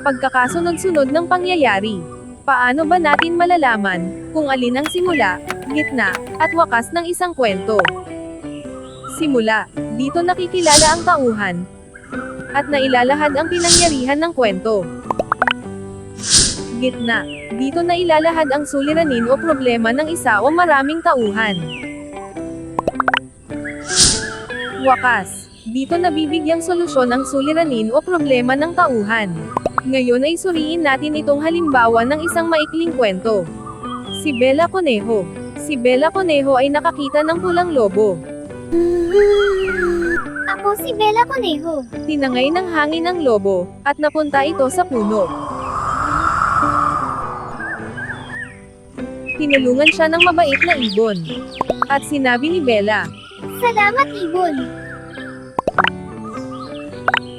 Pagkakasunod-sunod ng pangyayari. Paano ba natin malalaman kung alin ang simula, gitna, at wakas ng isang kwento? Simula. Dito nakikilala ang tauhan. At nailalahad ang pinangyarihan ng kwento. Gitna. Dito na ilalahad ang suliranin o problema ng isa o maraming tauhan. Wakas. Dito nabibigyang solusyon ang suliranin o problema ng tauhan. Ngayon ay suriin natin itong halimbawa ng isang maikling kwento. Si Bella Conejo. Si Bella Conejo ay nakakita ng pulang lobo. Ako si Bella Conejo. Tinangay ng hangin ang lobo, at napunta ito sa puno. Tinulungan siya ng mabait na ibon. At sinabi ni Bella, Salamat, Ibon.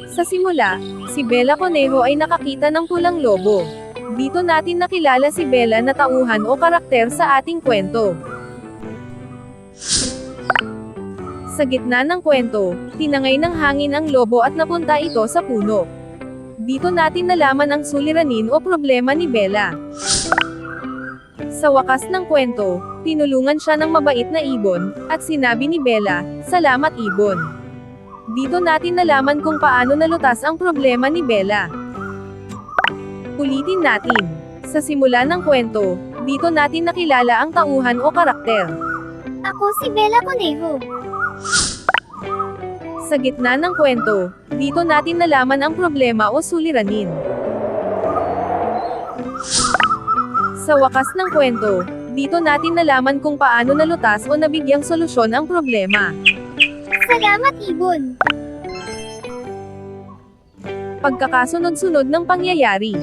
Sa simula, si Bella Conejo ay nakakita ng pulang lobo. Dito natin nakilala si Bella na tauhan o karakter sa ating kwento. Sa gitna ng kwento, tinangay ng hangin ang lobo at napunta ito sa puno. Dito natin nalaman ang suliranin o problema ni Bella. Sa wakas ng kwento, tinulungan siya ng mabait na ibon, at sinabi ni Bella, Salamat ibon. Dito natin nalaman kung paano nalutas ang problema ni Bella. Ulitin natin. Sa simula ng kwento, dito natin nakilala ang tauhan o karakter. Ako si Bella Conejo. Sa gitna ng kwento, dito natin nalaman ang problema o suliranin. Sa wakas ng kwento, dito natin nalaman kung paano nalutas o nabigyang solusyon ang problema. Salamat, Ibon. Pagkakasunod-sunod ng pangyayari.